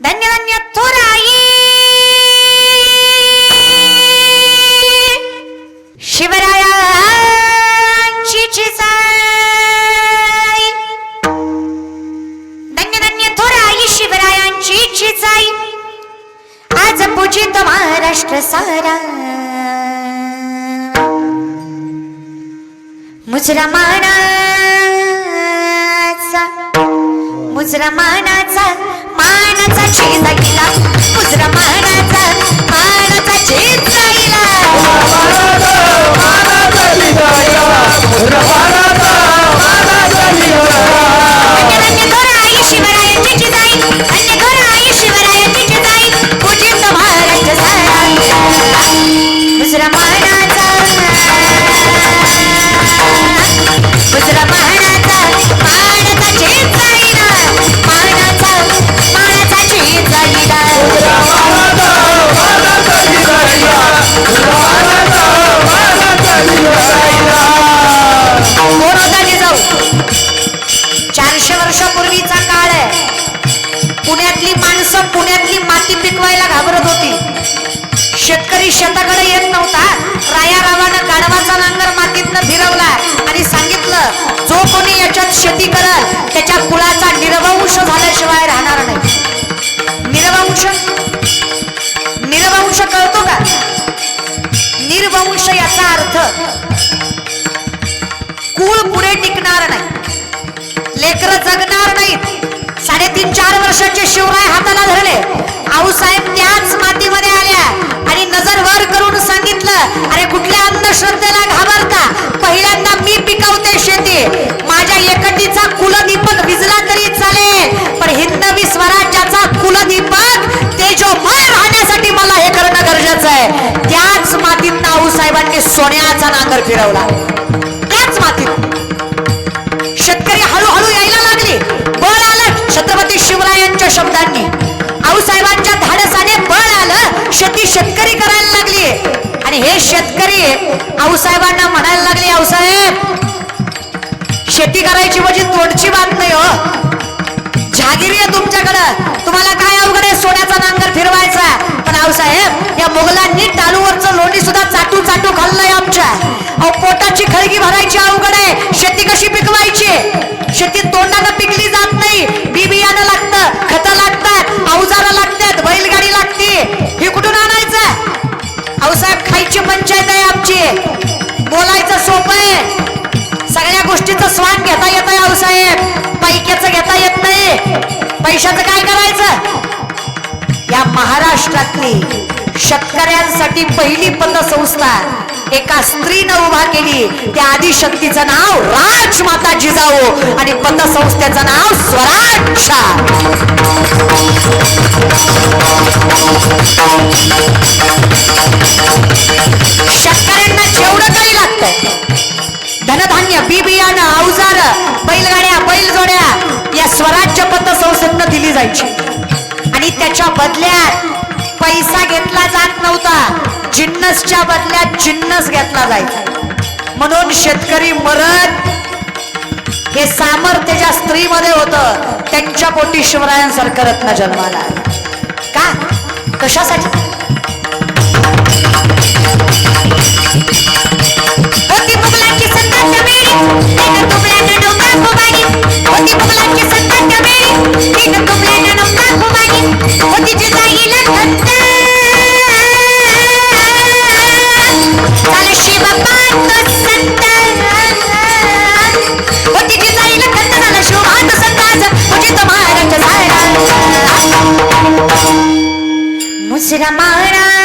धन्य धन्य थोराई शिवरायांची चिचाई धन्य धन्य थोराई शिवरायांची चिचाई आज पूजित महाराष्ट्र सारा मुजरा मानाचा मुजरा मानाचा मानाचा छेदा गेला होती. शेतकरी शेताकडे येत नव्हता. राया रावानं गाढवाचा नांगर मातीतनं फिरवला आणि सांगितलं जो कोणी याच्यात शेती करल त्याच्या कुळाचा निर्वंश झाल्याशिवाय राहणार नाही. निर्वंश? निर्वंश कळतो का? निर्वंश याचा अर्थ कुळ पुढे टिकणार नाही. लेकर जगणार नाहीत. साडेतीन चार वर्षाचे शिवराय हाताला धरले. फिरवला त्याच मातीत. शेतकरी हळूहळू यायला लागले. बळ आलं. छत्रपती शिवरायांच्या शब्दांनी. आऊसाहेबांच्या धाडसाने बळ आलं. शेती शेतकरी करायला लागली. आणि हे शेतकरी आऊसाहेबांना म्हणायला लागले आऊसाहेब शेती करायची म्हणजे तोडची बात नाही हो. जहागिरी आहे तुमच्याकडं तुम्हाला काय अवघड आहे सोन्याचा नांगर फिरवायचा रावसाहेब या मुघलांनी टालूवरचं लोणी सुद्धा चाटू चाटू खाल्लंय आमच्या. अहो पोटाची खळगी भरायची अवघड आहे. शेती कशी पिकवायची? शेती तोंडानं पिकली जात नाही. बी बियाणं लागतं खतं लागतात अवजारं लागतात बैलगाडी लागते. हे कुठून आणायचं? अवसाहेब खायची पंचायत आहे आमची. बोलायचं सोपं आहे. सगळ्या गोष्टीचं स्वाद घेता येत आहे अवसाहेब पैक्याचं घेता येत नाही. पैशाचं काय करायचं? महाराष्ट्रातली शेतकऱ्यांसाठी पहिली पतसंस्था एका स्त्रीनं उभा केली. त्या आदिशक्तीचं नाव राजमाता जिजाऊ आणि पतसंस्थेचं नाव स्वराज्य शेतकऱ्यांना जेवढं काही लागतंय. धनधान्य बी बियाणं अवजार बैलगाड्या बैलजोड्या या स्वराज्य पतसंस्थेतनं दिली जायची. आणि त्याच्या बदल्यात पैसा घेतला जात नव्हता. जिन्नसच्या बदल्यात जिन्नस घेतला जायचा. म्हणून शेतकरी मरत हे सामर्थ्य ज्या स्त्रीमध्ये होतं त्यांच्या पोटी शिवरायांसारखं रत्न जन्माला का? कशासाठी? मुसरा माराचा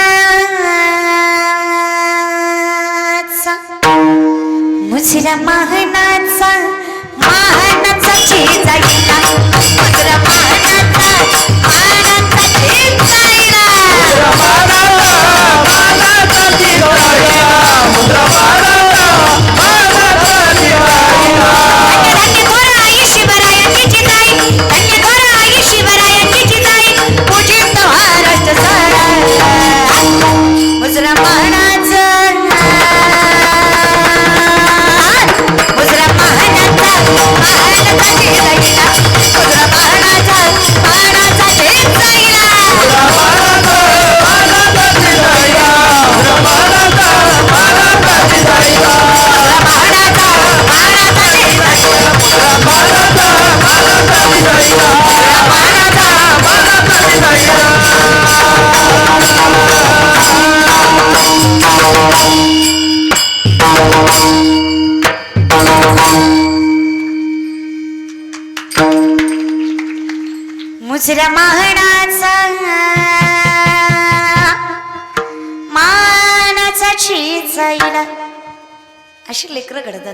मुसिरा महानाचा महानाचा चेजाईला मुजरा महानाचा महानाचा चेजाईला महाराज मुजऱ्या महाडाचा मानाचा जाईल अशी लेकरं घडतात.